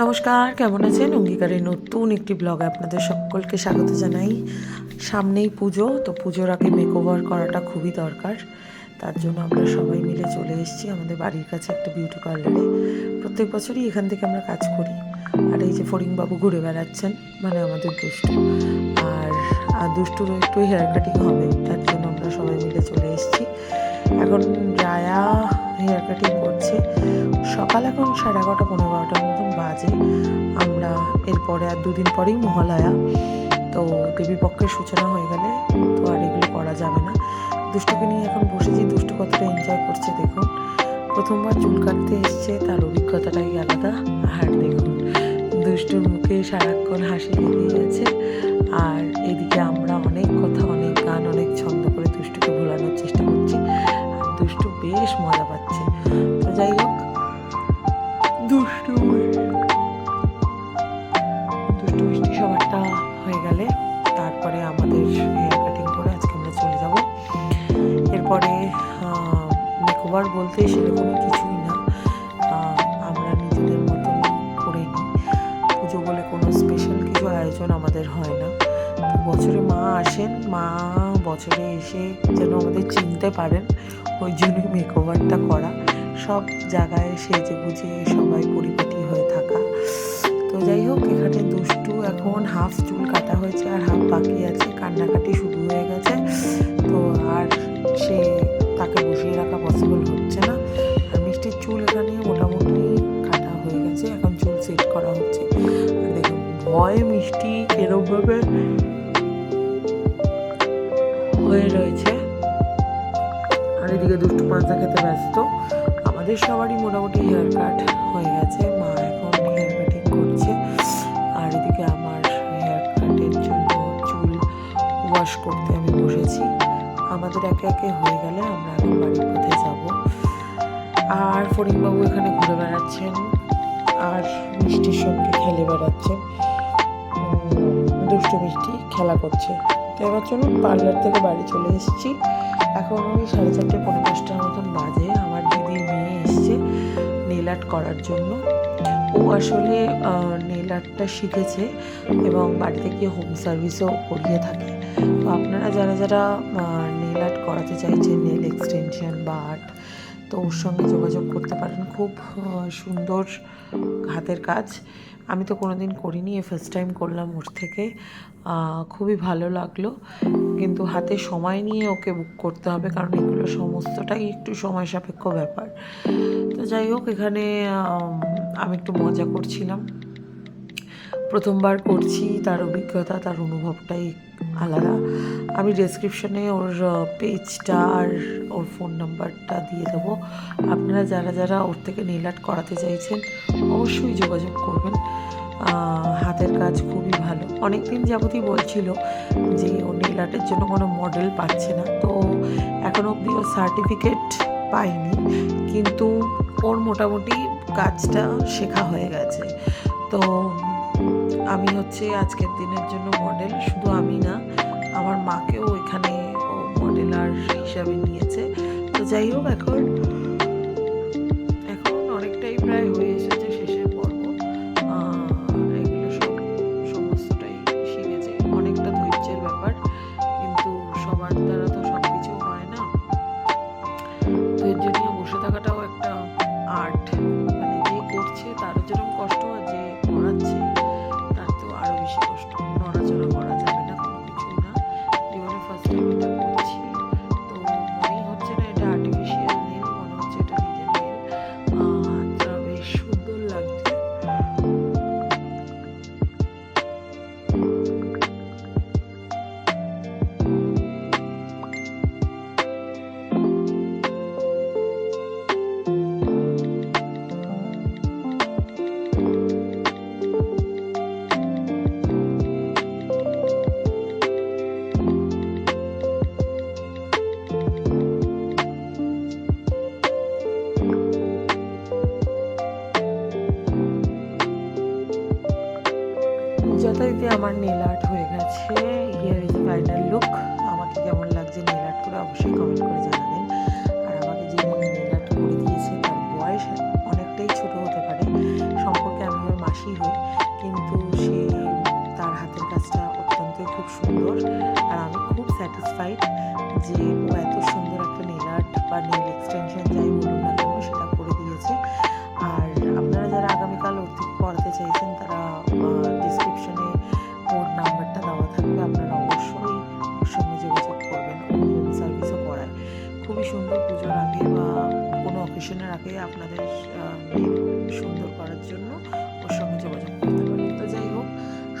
নমস্কার, কেমন আছেন? অঙ্গীকারের নতুন একটি ব্লগে আপনাদের সকলকে স্বাগত জানাই। সামনেই পুজো, তো পুজোর আগে মেকওভার করাটা খুবই দরকার। তার জন্য আমরা সবাই মিলে চলে এসেছি আমাদের বাড়ির কাছে একটা বিউটি পার্লারে প্রত্যেক বছরই এখান থেকে আমরা কাজ করি। আর এই যে ফরিংবাবু ঘুরে বেড়াচ্ছেন মানে আমাদের দুষ্টু। আর আর দুষ্টুর একটু হেয়ার কাটিং হবে, তার জন্য আমরা সবাই মিলে চলে এসেছি। এখন রায়া হেয়ার কাটিং করছে। সকাল এখন সাড়ে এগারোটা, পনেরো বারোটার মতন বাজে। আমরা এরপরে আর দুদিন পরেই মহালয়া। তো দেবীপক্ষের সূচনা হয়ে গেলে তো আর এগুলো করা যাবে না। দুষ্টুকে নিয়ে এখন বসেছি, দুষ্টু কতটা এনজয় করছে দেখুন। প্রথমবার চুল কাটতে এসছে, তার অভিজ্ঞতাটাই আলাদা। আর দেখুন, দুষ্টুর মুখে সারাক্ষণ হাসি লেগে আছে। আর এদিকে আমরা অনেক কথা মেকওভার বলতে সেরকম কিছুই না। আমরা নিজেদের মতন করে নিই। পুজো বলে কোনো স্পেশাল কিছু আয়োজন আমাদের হয় না। বছরে মা আসেন, মা বছরে এসে যেন আমাদের চিনতে পারেন ওই জন্যই মেকওভারটা করা। সব জায়গায় সেজে গুজে সবাই পরিপাটি হয়ে থাকা। তো যাই হোক, এখানে দুষ্টু এখন হাফ চুল কাটা হয়েছে আর হাফ বাকি আছে। কান্নাকাটি শুরু হয়ে গেছে। তো আর সে তাকে বসিয়ে রাখা পসিবল মিষ্টি এরমভাবে হয়ে রয়েছে। আর এদিকে দুষ্টু পাঁচা খেতে ব্যস্ত। আমাদের সবারই মোটামুটি হেয়ার কাট হয়ে গেছে। মা এখন হেয়ার কাটিং করছে। আর এদিকে আমার হেয়ার কাটের জন্য চুল ওয়াশ করতে আমি বসেছি। আমাদের একে একে হয়ে গেলে আমরা এখন বাড়ির পথে যাব। আর ফরিংবাবু এখানে ঘুরে বেড়াচ্ছেন। আর মিষ্টির সঙ্গে খেলে বেড়াচ্ছেন। দুষ্টু মিষ্টি খেলা করছে। তো এবার চলুন পার্লার থেকে বাড়ি চলে এসেছি। এখন ওই সাড়ে চারটে পনেরো পাঁচটার মতন বাজে। আমার দিদির মেয়ে এসছে নেল আর্ট করার জন্য। ও আসলে নেল আর্টটা শিখেছে এবং বাড়িতে গিয়ে হোম সার্ভিসও করিয়ে থাকে। তো আপনারা যারা যারা নেল আর্ট করাতে চাইছেন নেল এক্সটেনশন বা আর্ট তো ওর সঙ্গে যোগাযোগ করতে পারেন। খুব সুন্দর হাতের কাজ। আমি তো কোনো দিন করিনি এ ফার্স্ট টাইম করলাম ওর থেকে। খুবই ভালো লাগল। কিন্তু হাতে সময় নিয়ে ওকে বুক করতে হবে, কারণ এগুলো সমস্তটাই একটু সময় সাপেক্ষ ব্যাপার। তো যাই হোক, এখানে আমি একটু মজা করছিলাম। প্রথমবার করছি, তার অভিজ্ঞতা, তার অনুভবটাই আলাদা। আমি ডেসক্রিপশনে ওর পেজটা আর ওর ফোন নাম্বারটা দিয়ে দেবো। আপনারা যারা যারা ওর থেকে নীল আর্ট করাতে চাইছেন, অবশ্যই যোগাযোগ করবেন। হাতের কাজ খুবই ভালো। অনেক দিন যাবতই বলছিল যে ও নীল আর্টের জন্য কোনো মডেল পাচ্ছে না। তো এখনও অবধি ও সার্টিফিকেট পাইনি কিন্তু ওর মোটামুটি কাজটা শেখা হয়ে গেছে। তো আমি হচ্ছে আজকের দিনের জন্য মডেল শুধু আমি না, আমার মাকেও এখানে মডেলার হিসাবে নিয়েছে। তো যাই হোক এখন আমার নেল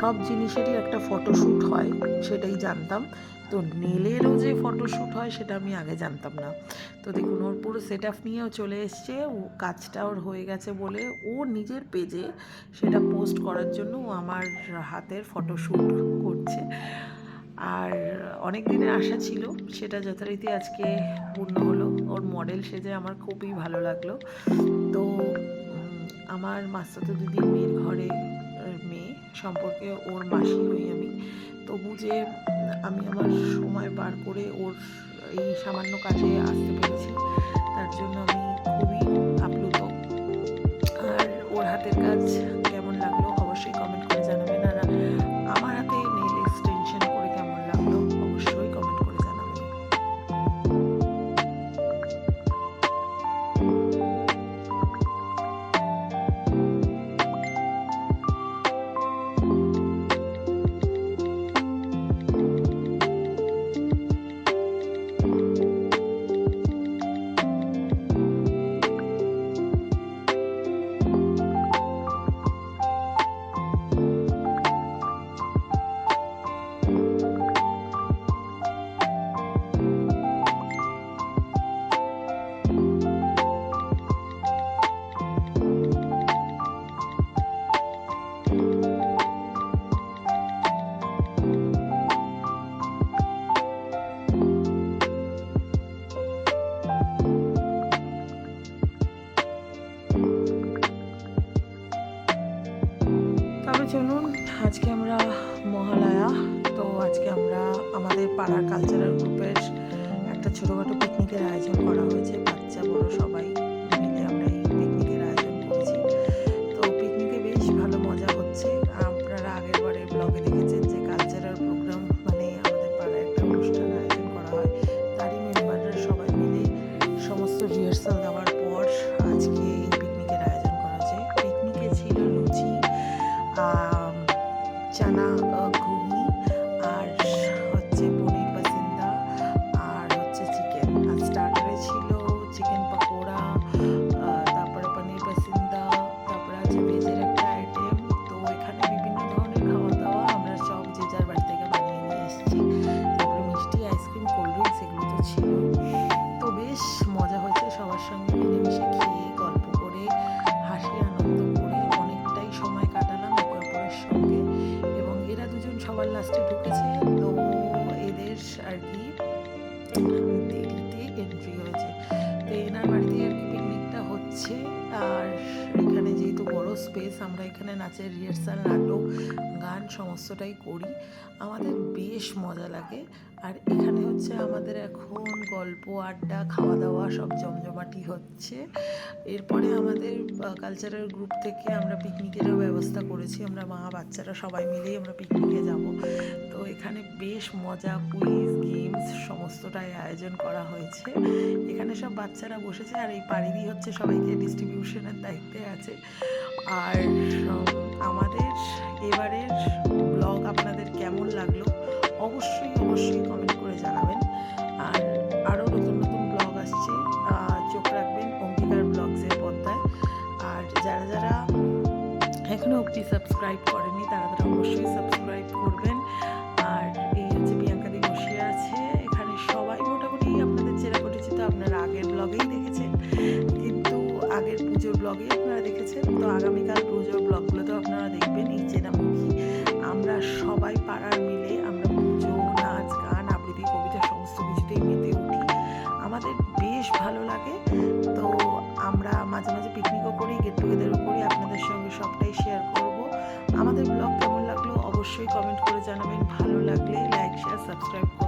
সব জিনিসেরই একটা ফটোশ্যুট হয়, সেটাই জানতাম। তো নেলেরও যে ফটোশ্যুট হয়, সেটা আমি আগে জানতাম না। তো দেখুন, ওর পুরো সেট আপ নিয়েও চলে এসছে। ও কাজটা ওর হয়ে গেছে বলে ও নিজের পেজে সেটা পোস্ট করার জন্য ও আমার হাতের ফটোশ্যুট করছে। আর অনেক দিনের আশা ছিল, সেটা যথারীতি আজকে পূর্ণ হলো। ওর মডেল সেজে আমার খুবই ভালো লাগল। তো আমার মাস্তাতো দিদির মেয়ের ঘরে সম্পর্কে ওর মাসি হই আমি। তবু যে আমি আমার সময় বার করে ওর এই সামান্য কাজে আসতে পেরেছি, তার জন্য আমি আমরা আমাদের পাড়ার কালচারাল গ্রুপের একটা ছোটোখাটো পিকনিকের আয়োজন করা হয়েছে বাচ্চা বড় সবাই। এন্ট্রি হয়েছে। তো এনার বাড়িতে আর কি পিকনিকটা হচ্ছে। আর এখানে যেহেতু বড় স্পেস আমরা এখানে নাচের রিহার্সাল নাটক, গান সমস্তটাই করি। আমাদের বেশ মজা লাগে। আর এখানে হচ্ছে আমাদের এখন গল্প, আড্ডা খাওয়া দাওয়া সব জমজমাটি হচ্ছে। এরপরে আমাদের কালচারাল গ্রুপ থেকে আমরা পিকনিকেরও ব্যবস্থা করেছি। আমরা মা, বাচ্চারা সবাই মিলেই আমরা পিকনিকে যাব। তো এখানে বেশ মজা কুইজ গেমস সমস্তটাই আয়োজন করা হয়েছে। এখানে সব বাচ্চারা বসেছে আর এই পাড়িরই হচ্ছে সবাইকে ডিস্ট্রিবিউশনের দায়িত্বে আছে। আর মাঝে মাঝে পিকনিকও করি গেট টুগেদারও করি, আপনাদের সঙ্গে সবটাই শেয়ার করব। আমাদের ব্লগ কেমন লাগল অবশ্যই কমেন্ট করে জানাবেন। ভালো লাগলে লাইক শেয়ার সাবস্ক্রাইব করুন